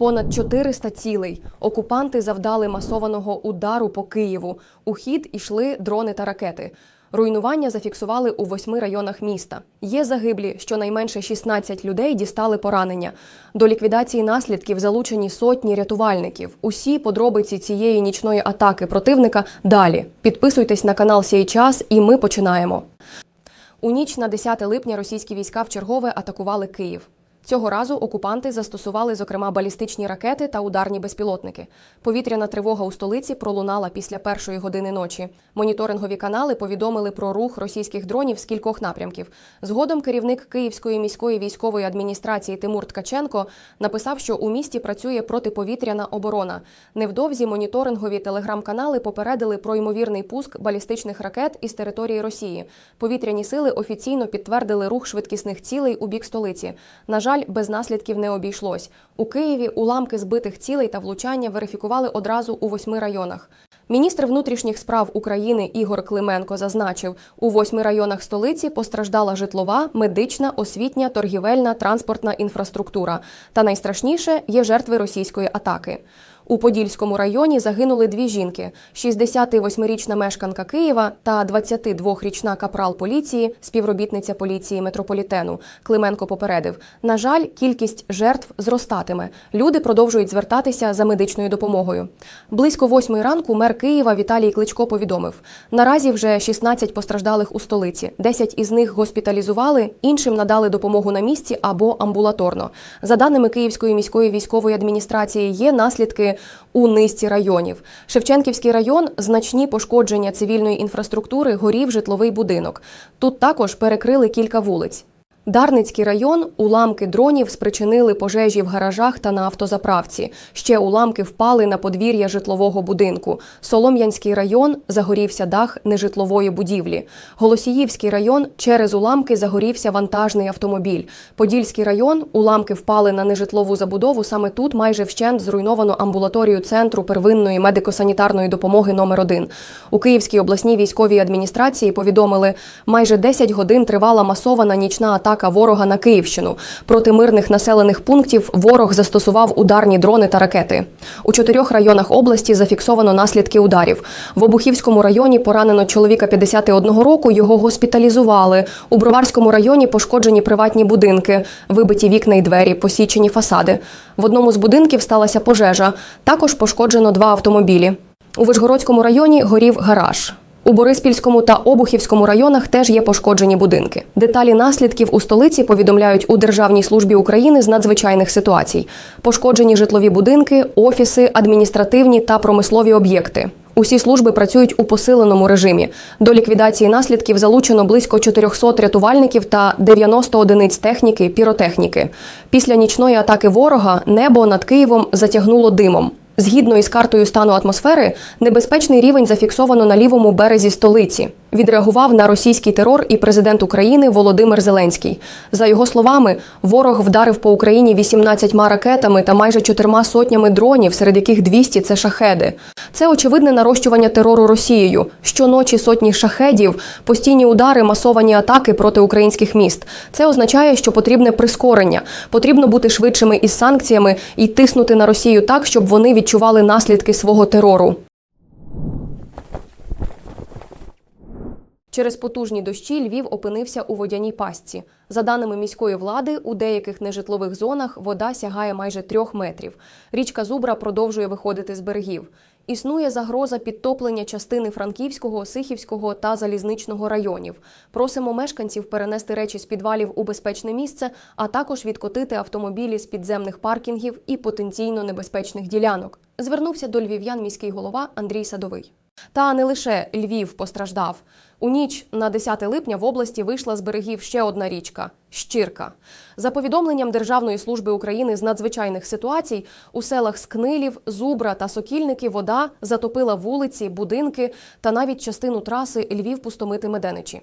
Понад 400 цілей. Окупанти завдали масованого удару по Києву. У хід ішли дрони та ракети. Руйнування зафіксували у восьми районах міста. Є загиблі, щонайменше 16 людей дістали поранення. До ліквідації наслідків залучені сотні рятувальників. Усі подробиці цієї нічної атаки противника далі. Підписуйтесь на канал «Сій час» і ми починаємо. У ніч на 10 липня російські війська вчергове атакували Київ. Цього разу окупанти застосували, зокрема, балістичні ракети та ударні безпілотники. Повітряна тривога у столиці пролунала після першої години ночі. Моніторингові канали повідомили про рух російських дронів з кількох напрямків. Згодом керівник Київської міської військової адміністрації Тимур Ткаченко написав, що у місті працює протиповітряна оборона. Невдовзі моніторингові телеграм-канали попередили про ймовірний пуск балістичних ракет із території Росії. Повітряні сили офіційно підтвердили рух швидкісних цілей у бік столиці. На жаль, без наслідків не обійшлось. У Києві уламки збитих цілей та влучання верифікували одразу у восьми районах. Міністр внутрішніх справ України Ігор Клименко зазначив, у восьми районах столиці постраждала житлова, медична, освітня, торгівельна, транспортна інфраструктура. Та найстрашніше є жертви російської атаки. У Подільському районі загинули дві жінки: 68-річна мешканка Києва та 22-річна капрал поліції, співробітниця поліції метрополітену. Клименко попередив: на жаль, кількість жертв зростатиме. Люди продовжують звертатися за медичною допомогою. Близько восьмої ранку мер Києва Віталій Кличко повідомив: наразі вже 16 постраждалих у столиці. 10 із них госпіталізували, іншим надали допомогу на місці або амбулаторно. За даними Київської міської військової адміністрації, є наслідки у низці районів. Шевченківський район значні пошкодження цивільної інфраструктури, горів житловий будинок. Тут також перекрили кілька вулиць. Дарницький район уламки дронів спричинили пожежі в гаражах та на автозаправці. Ще уламки впали на подвір'я житлового будинку. Солом'янський район загорівся дах нежитлової будівлі. Голосіївський район через уламки загорівся вантажний автомобіль. Подільський район уламки впали на нежитлову забудову. Саме тут майже вщент зруйновано амбулаторію центру первинної медико-санітарної допомоги номер 1 У Київській обласній військовій адміністрації повідомили, майже 10 годин тривала масована нічна атака ворога на Київщину. Проти мирних населених пунктів ворог застосував ударні дрони та ракети. У чотирьох районах області зафіксовано наслідки ударів. В Обухівському районі поранено чоловіка 51 року. Його госпіталізували. У Броварському районі пошкоджені приватні будинки, вибиті вікна й двері, посічені фасади. В одному з будинків сталася пожежа. Також пошкоджено два автомобілі. У Вишгородському районі горів гараж. У Бориспільському та Обухівському районах теж є пошкоджені будинки. Деталі наслідків у столиці повідомляють у Державній службі України з надзвичайних ситуацій. Пошкоджені житлові будинки, офіси, адміністративні та промислові об'єкти. Усі служби працюють у посиленому режимі. До ліквідації наслідків залучено близько 400 рятувальників та 90 одиниць техніки, піротехніки. Після нічної атаки ворога небо над Києвом затягнуло димом. Згідно із картою стану атмосфери, небезпечний рівень зафіксовано на лівому березі столиці. Відреагував на російський терор і президент України Володимир Зеленський. За його словами, ворог вдарив по Україні 18 ракетами та майже чотирма сотнями дронів, серед яких 200 – це шахеди. Це очевидне нарощування терору Росією. Щоночі сотні шахедів, постійні удари, масовані атаки проти українських міст. Це означає, що потрібне прискорення. Потрібно бути швидшими із санкціями і тиснути на Росію так, щоб вони відчували наслідки свого терору. Через потужні дощі Львів опинився у водяній пастці. За даними міської влади, у деяких нежитлових зонах вода сягає майже трьох метрів. Річка Зубра продовжує виходити з берегів. Існує загроза підтоплення частини Франківського, Сихівського та Залізничного районів. Просимо мешканців перенести речі з підвалів у безпечне місце, а також відкотити автомобілі з підземних паркінгів і потенційно небезпечних ділянок. Звернувся до львів'ян міський голова Андрій Садовий. Та не лише Львів постраждав. У ніч на 10 липня в області вийшла з берегів ще одна річка щірка. За повідомленням Державної служби України з надзвичайних ситуацій, у селах Скнилів, Зубра та Сокільники вода затопила вулиці, будинки та навіть частину траси Львів пустомити Меденичі.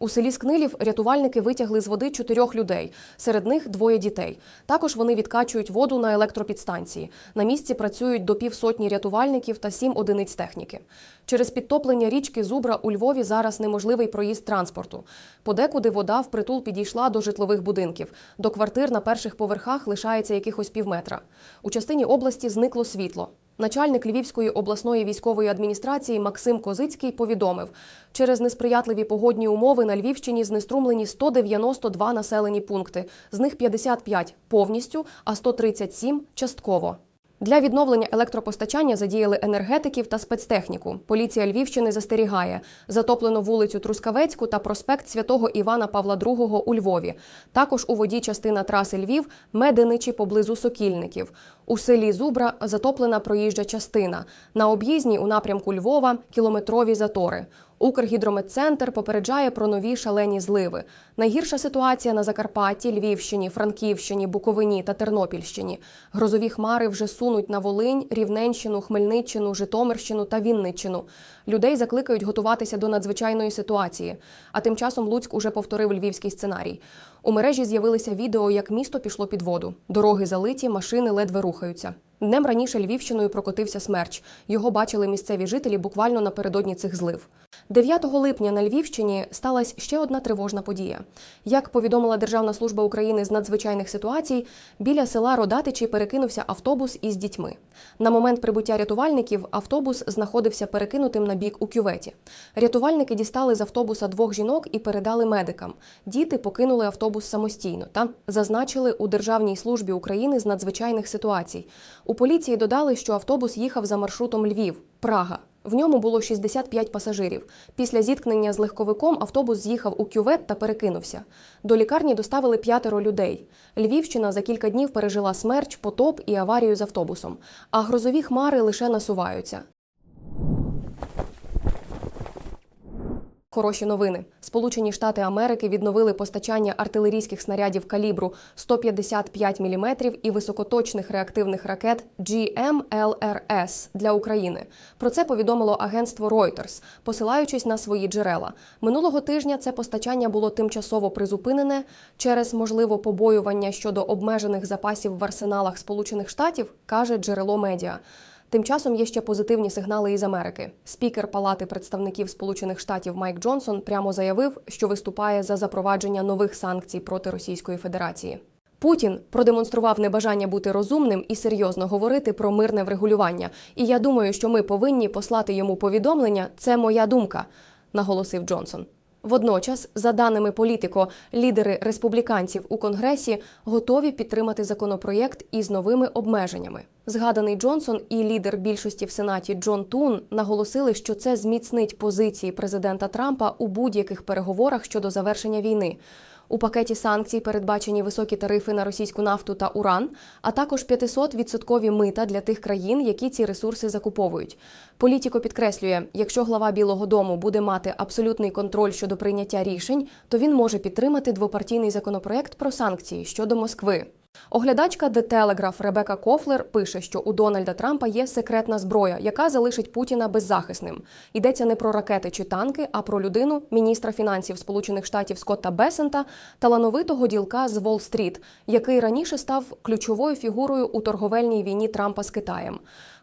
У селі Скнилів рятувальники витягли з води чотирьох людей. Серед них двоє дітей. Також вони відкачують воду на електропідстанції. На місці працюють до півсотні рятувальників та сім одиниць техніки. Через підтоплення річки Зубра у Львові зараз неможливий проїзд транспорту. Подекуди вода впритул підійшла до житлових будинків. До квартир на перших поверхах лишається якихось півметра. У частині області зникло світло. Начальник Львівської обласної військової адміністрації Максим Козицький повідомив, через несприятливі погодні умови на Львівщині знеструмлені 192 населені пункти, з них 55 повністю, а 137 частково. Для відновлення електропостачання задіяли енергетиків та спецтехніку. Поліція Львівщини застерігає затоплено вулицю Трускавецьку та проспект святого Івана Павла II у Львові. Також у воді частина траси Львів, Меденичі поблизу Сокільників. У селі Зубра затоплена проїжджа частина. На об'їзній у напрямку Львова кілометрові затори. Укргідрометцентр попереджає про нові шалені зливи. Найгірша ситуація на Закарпатті, Львівщині, Франківщині, Буковині та Тернопільщині. Грозові хмари вже сунуть на Волинь, Рівненщину, Хмельниччину, Житомирщину та Вінниччину. Людей закликають готуватися до надзвичайної ситуації. А тим часом Луцьк уже повторив львівський сценарій. У мережі з'явилися відео, як місто пішло під воду. Дороги залиті, машини ледве рухаються. Днем раніше Львівщиною прокотився смерч. Його бачили місцеві жителі буквально напередодні цих злив. 9 липня на Львівщині сталася ще одна тривожна подія. Як повідомила Державна служба України з надзвичайних ситуацій, біля села Родатичі перекинувся автобус із дітьми. На момент прибуття рятувальників автобус знаходився перекинутим на бік у кюветі. Рятувальники дістали з автобуса двох жінок і передали медикам. Діти покинули автобус самостійно та зазначили у Державній службі України з надзвичайних ситуацій. У поліції додали, що автобус їхав за маршрутом Львів, Прага. В ньому було 65 пасажирів. Після зіткнення з легковиком автобус з'їхав у кювет та перекинувся. До лікарні доставили п'ятеро людей. Львівщина за кілька днів пережила смерч, потоп і аварію з автобусом. А грозові хмари лише насуваються. Хороші новини. Сполучені Штати Америки відновили постачання артилерійських снарядів калібру 155 мм і високоточних реактивних ракет GMLRS для України. Про це повідомило агентство Reuters, посилаючись на свої джерела. Минулого тижня це постачання було тимчасово призупинене через можливо побоювання щодо обмежених запасів в арсеналах Сполучених Штатів, каже джерело медіа. Тим часом є ще позитивні сигнали із Америки. Спікер Палати представників Сполучених Штатів Майк Джонсон прямо заявив, що виступає за запровадження нових санкцій проти Російської Федерації. Путін продемонстрував небажання бути розумним і серйозно говорити про мирне врегулювання. І я думаю, що ми повинні послати йому повідомлення. Це моя думка, наголосив Джонсон. Водночас, за даними політико, лідери республіканців у Конгресі готові підтримати законопроєкт із новими обмеженнями. Згаданий Джонсон і лідер більшості в Сенаті Джон Тун наголосили, що це зміцнить позиції президента Трампа у будь-яких переговорах щодо завершення війни. У пакеті санкцій передбачені високі тарифи на російську нафту та уран, а також 500-відсоткові мита для тих країн, які ці ресурси закуповують. Політіко підкреслює, якщо глава Білого Дому буде мати абсолютний контроль щодо прийняття рішень, то він може підтримати двопартійний законопроект про санкції щодо Москви. Оглядачка The Telegraph Ребека Кофлер пише, що у Дональда Трампа є секретна зброя, яка залишить Путіна беззахисним. Йдеться не про ракети чи танки, а про людину, міністра фінансів Сполучених Штатів Скотта Бесента, талановитого ділка з Уолл-стріт, який раніше став ключовою фігурою у торговельній війні Трампа з Китаєм.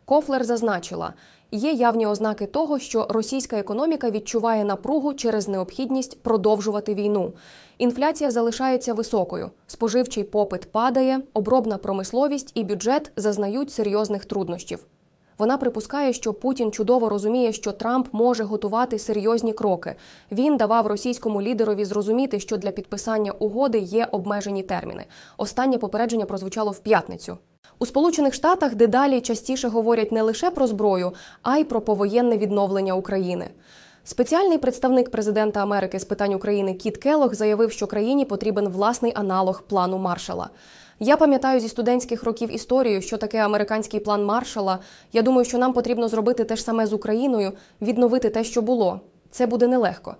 Кофлер зазначила, є явні ознаки того, що російська економіка відчуває напругу через необхідність продовжувати війну. Інфляція залишається високою, споживчий попит падає, обробна промисловість і бюджет зазнають серйозних труднощів. Вона припускає, що Путін чудово розуміє, що Трамп може готувати серйозні кроки. Він давав російському лідерові зрозуміти, що для підписання угоди є обмежені терміни. Останнє попередження прозвучало в п'ятницю. У Сполучених Штатах дедалі частіше говорять не лише про зброю, а й про повоєнне відновлення України. Спеціальний представник президента Америки з питань України Кіт Келох заявив, що країні потрібен власний аналог плану Маршала. Я пам'ятаю зі студентських років історію, що таке американський план Маршала. Я думаю, що нам потрібно зробити те ж саме з Україною, відновити те, що було. Це буде нелегко.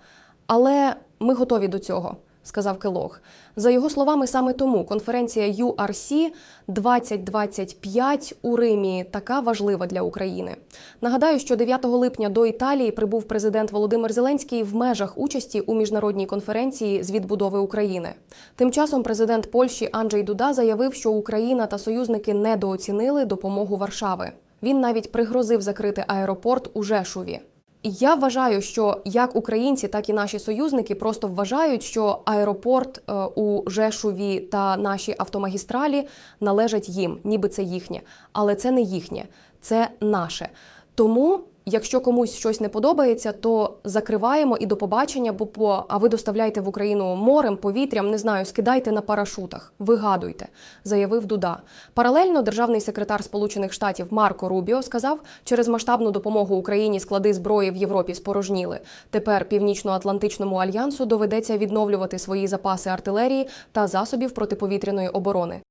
Але ми готові до цього. Сказав Келог. За його словами, саме тому конференція URC 2025 у Римі така важлива для України. Нагадаю, що 9 липня до Італії прибув президент Володимир Зеленський в межах участі у міжнародній конференції з відбудови України. Тим часом президент Польщі Анджей Дуда заявив, що Україна та союзники недооцінили допомогу Варшави. Він навіть пригрозив закрити аеропорт у Жешуві. Я вважаю, що як українці, так і наші союзники просто вважають, що аеропорт е, у Жешуві та наші автомагістралі належать їм, ніби це їхнє. Але це не їхнє, це наше. Тому, якщо комусь щось не подобається, то закриваємо і до побачення, бо по а ви доставляйте в Україну морем, повітрям, не знаю, скидайте на парашутах, вигадуйте, заявив Дуда. Паралельно державний секретар Сполучених Штатів Марко Рубіо сказав, через масштабну допомогу Україні склади зброї в Європі спорожніли. Тепер Північно-Атлантичному альянсу доведеться відновлювати свої запаси артилерії та засобів протиповітряної оборони.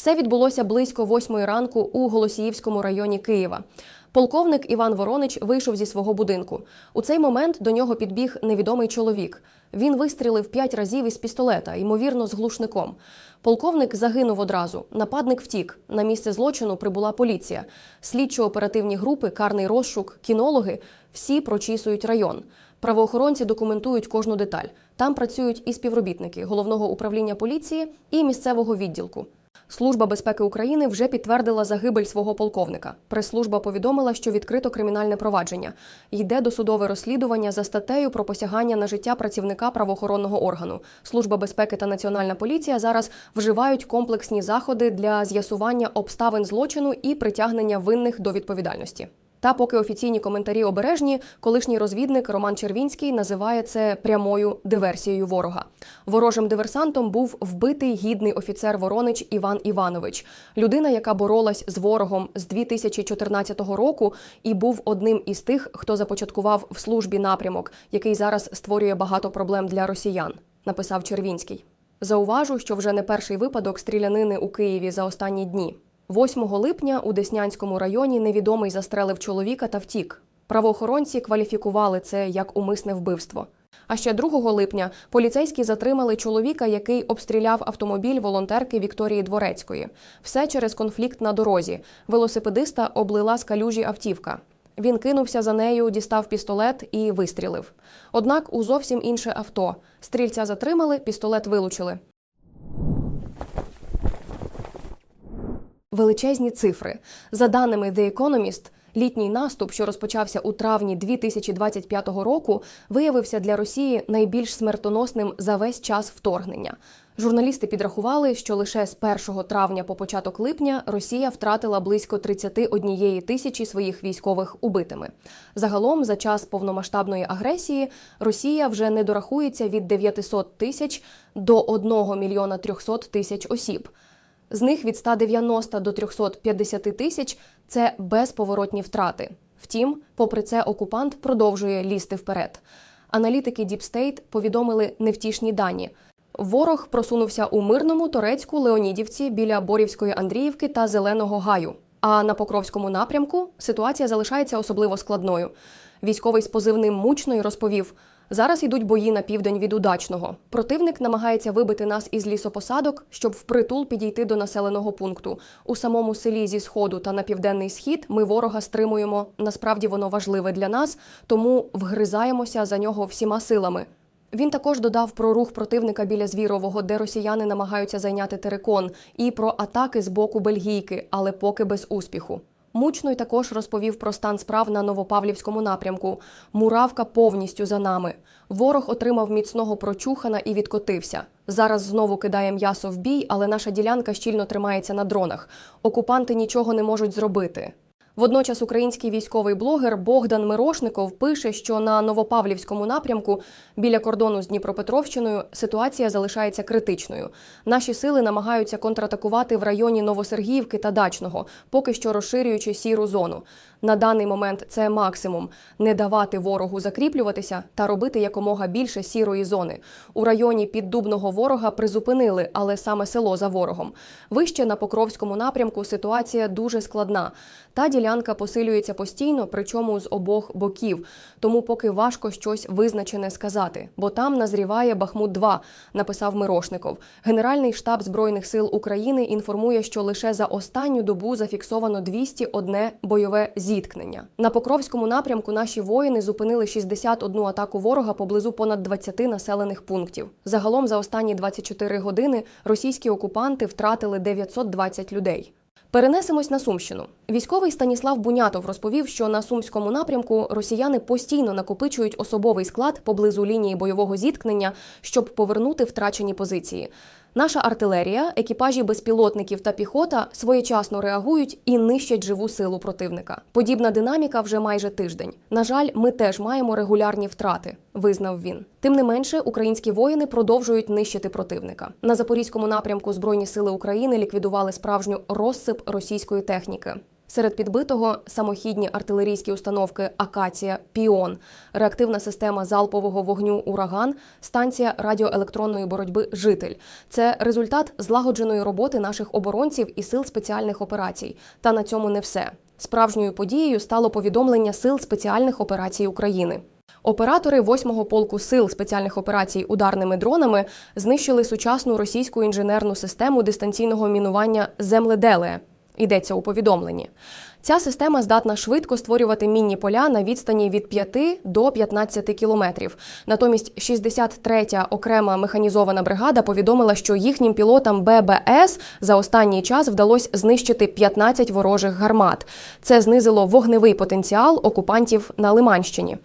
Все відбулося близько восьмої ранку у Голосіївському районі Києва. Полковник Іван Воронич вийшов зі свого будинку. У цей момент до нього підбіг невідомий чоловік. Він вистрілив п'ять разів із пістолета, ймовірно, з глушником. Полковник загинув одразу. Нападник втік. На місце злочину прибула поліція. Слідчо-оперативні групи, карний розшук, кінологи всі прочісують район. Правоохоронці документують кожну деталь. Там працюють і співробітники головного управління поліції і місцевого відділку. Служба безпеки України вже підтвердила загибель свого полковника. Прес-служба повідомила, що відкрито кримінальне провадження. Йде досудове розслідування за статтею про посягання на життя працівника правоохоронного органу. Служба безпеки та національна поліція зараз вживають комплексні заходи для з'ясування обставин злочину і притягнення винних до відповідальності. Та поки офіційні коментарі обережні, колишній розвідник Роман Червінський називає це прямою диверсією ворога. Ворожим диверсантом був вбитий гідний офіцер Воронич Іван Іванович, людина, яка боролась з ворогом з 2014 року і був одним із тих, хто започаткував в службі напрямок, який зараз створює багато проблем для росіян, написав Червінський. Зауважу, що вже не перший випадок стрілянини у Києві за останні дні. 8 липня у Деснянському районі невідомий застрелив чоловіка та втік. Правоохоронці кваліфікували це як умисне вбивство. А ще 2 липня поліцейські затримали чоловіка, який обстріляв автомобіль волонтерки Вікторії Дворецької. Все через конфлікт на дорозі. Велосипедиста облила з калюжі автівка. Він кинувся за нею, дістав пістолет і вистрілив. Однак у зовсім інше авто. Стрільця затримали, пістолет вилучили. Величезні цифри. За даними The Economist, літній наступ, що розпочався у травні 2025 року, виявився для Росії найбільш смертоносним за весь час вторгнення. Журналісти підрахували, що лише з 1 травня по початок липня Росія втратила близько 31 тисячі своїх військових убитими. Загалом, за час повномасштабної агресії, Росія вже не дорахується від 900 тисяч до 1 мільйона 300 тисяч осіб. З них від 190 до 350 тисяч це безповоротні втрати. Втім, попри це, окупант продовжує лізти вперед. Аналітики State повідомили невтішні дані. Ворог просунувся у мирному Торецьку Леонідівці біля Борівської Андріївки та Зеленого Гаю. А на Покровському напрямку ситуація залишається особливо складною. Військовий з позивним мучної розповів: зараз йдуть бої на південь від удачного. Противник намагається вибити нас із лісопосадок, щоб впритул підійти до населеного пункту. У самому селі зі сходу та на південний схід ми ворога стримуємо. Насправді воно важливе для нас, тому вгризаємося за нього всіма силами. Він також додав про рух противника біля Звірового, де росіяни намагаються зайняти терикон, і про атаки з боку Бельгійки, але поки без успіху. Мучной також розповів про стан справ на Новопавлівському напрямку. Муравка повністю за нами. Ворог отримав міцного прочухана і відкотився. Зараз знову кидає м'ясо в бій, але наша ділянка щільно тримається на дронах. Окупанти нічого не можуть зробити. Водночас український військовий блогер Богдан Мирошников пише, що на Новопавлівському напрямку біля кордону з Дніпропетровщиною ситуація залишається критичною. Наші сили намагаються контратакувати в районі Новосергіївки та Дачного, поки що розширюючи сіру зону. На даний момент це максимум не давати ворогу закріплюватися та робити якомога більше сірої зони. У районі піддубного ворога призупинили, але саме село за ворогом. Вище на Покровському напрямку ситуація дуже складна. Та ділянка посилюється постійно, причому з обох боків. Тому поки важко щось визначене сказати, бо там назріває Бахмут 2 написав Мирошников. Генеральний штаб збройних сил України інформує, що лише за останню добу зафіксовано 201 бойове зіткнення. На Покровському напрямку наші воїни зупинили 61 атаку ворога поблизу понад 20 населених пунктів. Загалом за останні 24 години російські окупанти втратили 920 людей. Перенесемось на Сумщину. Військовий Станіслав Бунятов розповів, що на сумському напрямку росіяни постійно накопичують особовий склад поблизу лінії бойового зіткнення, щоб повернути втрачені позиції. Наша артилерія, екіпажі безпілотників та піхота своєчасно реагують і нищать живу силу противника. Подібна динаміка вже майже тиждень. На жаль, ми теж маємо регулярні втрати, визнав він. Тим не менше, українські воїни продовжують нищити противника. На запорізькому напрямку Збройні сили України ліквідували справжню розсип російської техніки. Серед підбитого самохідні артилерійські установки Акація, Піон, реактивна система залпового вогню Ураган, станція радіоелектронної боротьби Житель. Це результат злагодженої роботи наших оборонців і сил спеціальних операцій. Та на цьому не все. Справжньою подією стало повідомлення сил спеціальних операцій України. Оператори 8-го полку сил спеціальних операцій ударними дронами знищили сучасну російську інженерну систему дистанційного мінування земледеле. Йдеться у повідомленні. Ця система здатна швидко створювати мінні поля на відстані від 5 до 15 кілометрів. Натомість 63-я окрема механізована бригада повідомила, що їхнім пілотам ББС за останній час вдалося знищити 15 ворожих гармат. Це знизило вогневий потенціал окупантів на Лиманщині.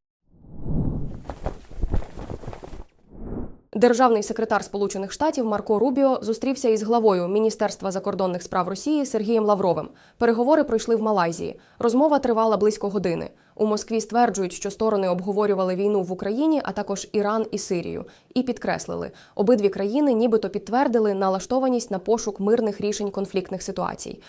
Державний секретар Сполучених Штатів Марко Рубіо зустрівся із главою Міністерства закордонних справ Росії Сергієм Лавровим. Переговори пройшли в Малайзії. Розмова тривала близько години. У Москві стверджують, що сторони обговорювали війну в Україні, а також Іран і Сирію, і підкреслили, обидві країни нібито підтвердили налаштованість на пошук мирних рішень конфліктних ситуацій.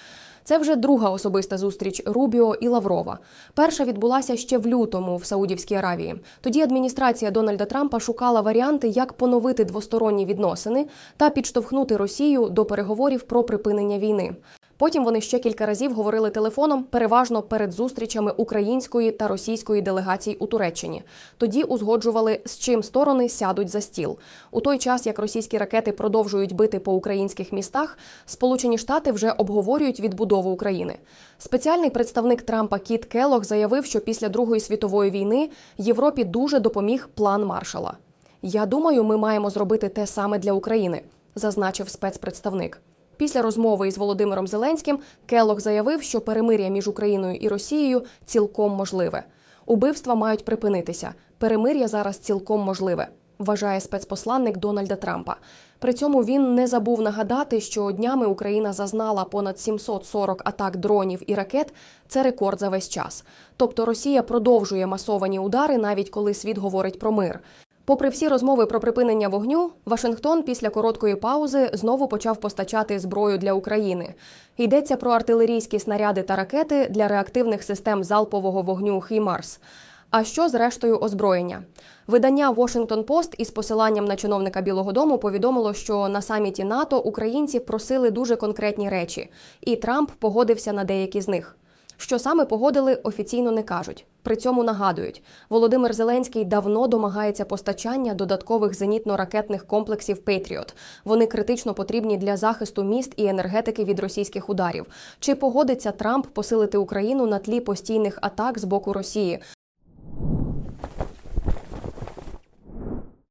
Це вже друга особиста зустріч Рубіо і Лаврова. Перша відбулася ще в лютому в Саудівській Аравії. Тоді адміністрація Дональда Трампа шукала варіанти, як поновити двосторонні відносини та підштовхнути Росію до переговорів про припинення війни. Потім вони ще кілька разів говорили телефоном, переважно перед зустрічами української та російської делегацій у Туреччині. Тоді узгоджували, з чим сторони сядуть за стіл. У той час, як російські ракети продовжують бити по українських містах, Сполучені Штати вже обговорюють відбудову України. Спеціальний представник Трампа Кіт Келлог заявив, що після Другої світової війни Європі дуже допоміг план Маршала. Я думаю, ми маємо зробити те саме для України, зазначив спецпредставник. Після розмови із Володимиром Зеленським Келлог заявив, що перемир'я між Україною і Росією цілком можливе. Убивства мають припинитися. Перемир'я зараз цілком можливе, вважає спецпосланник Дональда Трампа. При цьому він не забув нагадати, що днями Україна зазнала понад 740 атак дронів і ракет. Це рекорд за весь час. Тобто Росія продовжує масовані удари, навіть коли світ говорить про мир. Попри всі розмови про припинення вогню, Вашингтон після короткої паузи знову почав постачати зброю для України. Йдеться про артилерійські снаряди та ракети для реактивних систем залпового вогню «Хімарс». А що з рештою озброєння? Видання Washington Post із посиланням на чиновника Білого Дому повідомило, що на саміті НАТО українці просили дуже конкретні речі, і Трамп погодився на деякі з них. Що саме погодили, офіційно не кажуть. При цьому нагадують, Володимир Зеленський давно домагається постачання додаткових зенітно-ракетних комплексів Петріот. Вони критично потрібні для захисту міст і енергетики від російських ударів. Чи погодиться Трамп посилити Україну на тлі постійних атак з боку Росії?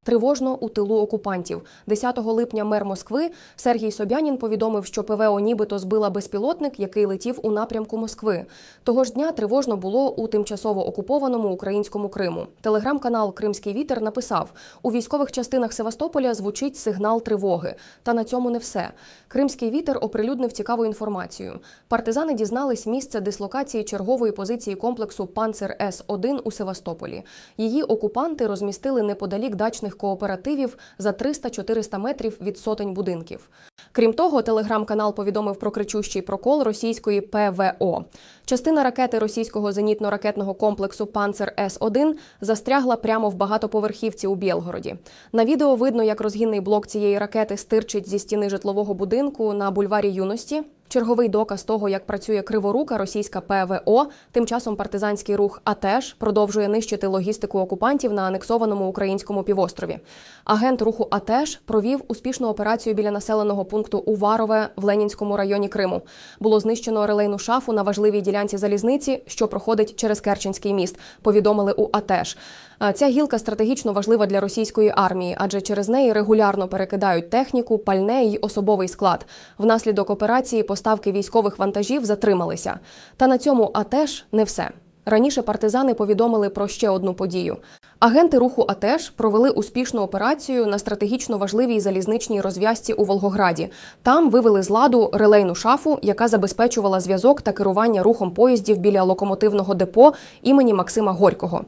Тривожно у тилу окупантів 10 липня мер Москви Сергій Собянін повідомив, що ПВО нібито збила безпілотник, який летів у напрямку Москви. Того ж дня тривожно було у тимчасово окупованому українському Криму. Телеграм-канал Кримський вітер написав: у військових частинах Севастополя звучить сигнал тривоги. Та на цьому не все. Кримський вітер оприлюднив цікаву інформацію. Партизани дізнались місце дислокації чергової позиції комплексу Панцер С 1 у Севастополі. Її окупанти розмістили неподалік дачних російських кооперативів за 300-400 метрів від сотень будинків. Крім того, телеграм-канал повідомив про кричущий прокол російської ПВО. Частина ракети російського зенітно-ракетного комплексу Панцер С-1 застрягла прямо в багатоповерхівці у Білгороді. На відео видно, як розгінний блок цієї ракети стирчить зі стіни житлового будинку на бульварі юності. Черговий доказ того, як працює криворука російська ПВО. Тим часом партизанський рух АТЕШ продовжує нищити логістику окупантів на анексованому українському півострові. Агент руху АТЕШ провів успішну операцію біля населеного пункту Уварове в Ленінському районі Криму. Було знищено релейну шафу на важливій ділянці залізниці, що проходить через Керченський міст. Повідомили у АТЕШ. А Ця гілка стратегічно важлива для російської армії, адже через неї регулярно перекидають техніку, пальне й особовий склад. Внаслідок операції поставки військових вантажів затрималися. Та на цьому АТЕШ не все. Раніше партизани повідомили про ще одну подію. Агенти руху АТЕШ провели успішну операцію на стратегічно важливій залізничній розв'язці у Волгограді. Там вивели з ладу релейну шафу, яка забезпечувала зв'язок та керування рухом поїздів біля локомотивного депо імені Максима Горького.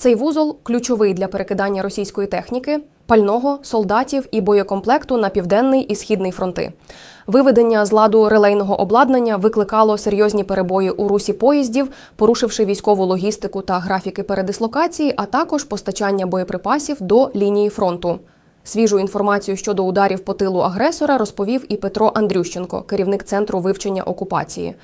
Цей вузол ключовий для перекидання російської техніки, пального, солдатів і боєкомплекту на південний і східний фронти. Виведення з ладу релейного обладнання викликало серйозні перебої у русі поїздів, порушивши військову логістику та графіки передислокації, а також постачання боєприпасів до лінії фронту. Свіжу інформацію щодо ударів по тилу агресора розповів і Петро Андрющенко, керівник центру вивчення окупації.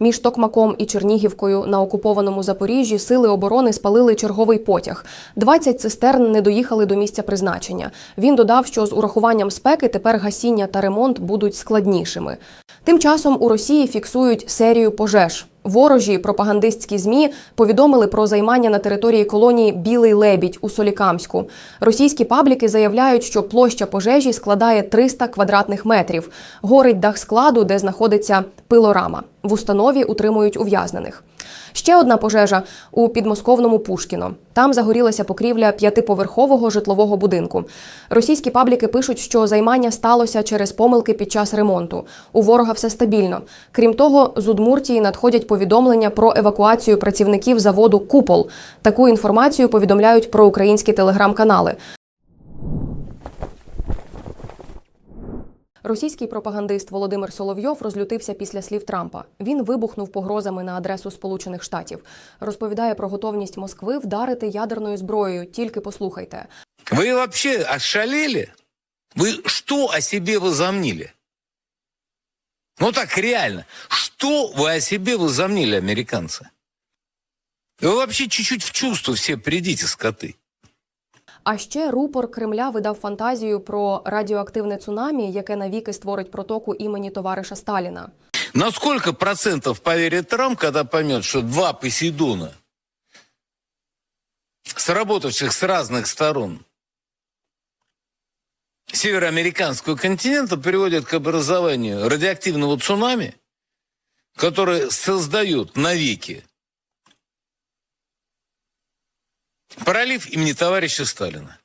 Між Токмаком і Чернігівкою на окупованому Запоріжжі сили оборони спалили черговий потяг. 20 цистерн не доїхали до місця призначення. Він додав, що з урахуванням спеки тепер гасіння та ремонт будуть складнішими. Тим часом у Росії фіксують серію пожеж. Ворожі пропагандистські змі повідомили про займання на території колонії Білий лебідь у Солікамську. Російські пабліки заявляють, що площа пожежі складає 300 квадратних метрів. Горить дах складу, де знаходиться пилорама. В установі утримують ув'язнених. Ще одна пожежа у підмосковному Пушкіно. Там загорілася покрівля п'ятиповерхового житлового будинку. Російські пабліки пишуть, що займання сталося через помилки під час ремонту. У ворога все стабільно. Крім того, з Удмуртії надходять повідомлення про евакуацію працівників заводу Купол. Таку інформацію повідомляють про українські телеграм-канали. Російський пропагандист Володимир Соловйов розлютився після слів Трампа. Він вибухнув погрозами на адресу Сполучених Штатів. Розповідає про готовність Москви вдарити ядерною зброєю. Тільки послухайте. Вы вообще ошалели? Вы что о себе возомнили? Ну так реально, что вы о себе возомнили, американцы? Вы вообще чуть-чуть в чувство все придите, скоты. А ще рупор Кремля видав фантазію про радіоактивне цунамі, яке навіки створить протоку імені товариша Сталіна. На сколько процентов поверит Трамп, когда поймет, что два Посейдона, сработавших с разных сторон североамериканского континента, приводят к образованию радиоактивного цунами, которое создает навеки пролив имени товарища Сталина.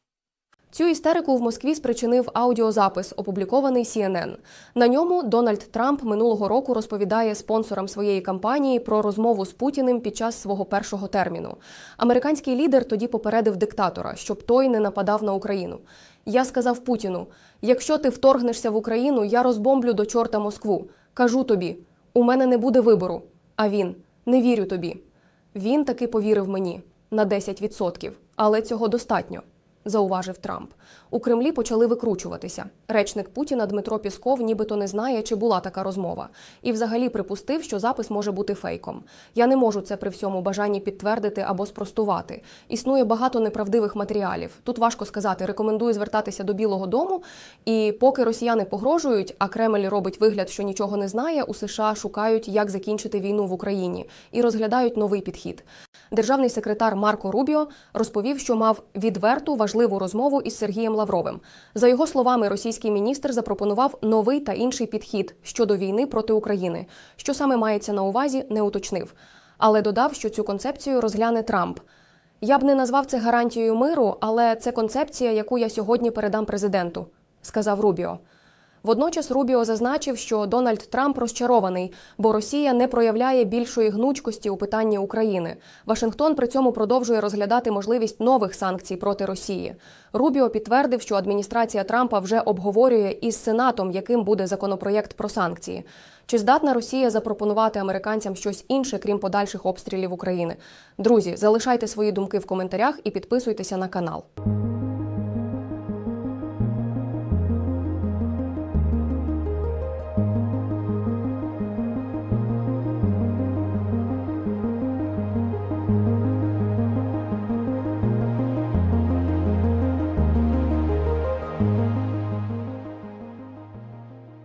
Цю істерику в Москві спричинив аудіозапис, опублікований CNN. На ньому Дональд Трамп минулого року розповідає спонсорам своєї кампанії про розмову з Путіним під час свого першого терміну. Американський лідер тоді попередив диктатора, щоб той не нападав на Україну. Я сказав Путіну: якщо ти вторгнешся в Україну, я розбомблю до чорта Москву. Кажу тобі, у мене не буде вибору. А він не вірю тобі. Він таки повірив мені на 10%. Але цього достатньо, зауважив Трамп. У Кремлі почали викручуватися. Речник Путіна Дмитро Пісков нібито не знає, чи була така розмова, і взагалі припустив, що запис може бути фейком. Я не можу це при всьому бажанні підтвердити або спростувати. Існує багато неправдивих матеріалів. Тут важко сказати. Рекомендую звертатися до Білого Дому. І поки росіяни погрожують, а Кремль робить вигляд, що нічого не знає, у США шукають, як закінчити війну в Україні, і розглядають новий підхід. Державний секретар Марко Рубіо розповів, що мав відверту важливу розмову із Сергієм Лавровим. За його словами, російський міністр запропонував новий та інший підхід щодо війни проти України. Що саме мається на увазі, не уточнив. Але додав, що цю концепцію розгляне Трамп. Я б не назвав це гарантією миру, але це концепція, яку я сьогодні передам президенту, сказав Рубіо. Водночас Рубіо зазначив, що Дональд Трамп розчарований, бо Росія не проявляє більшої гнучкості у питанні України. Вашингтон при цьому продовжує розглядати можливість нових санкцій проти Росії. Рубіо підтвердив, що адміністрація Трампа вже обговорює із Сенатом, яким буде законопроєкт про санкції. Чи здатна Росія запропонувати американцям щось інше, крім подальших обстрілів України? Друзі, залишайте свої думки в коментарях і підписуйтеся на канал.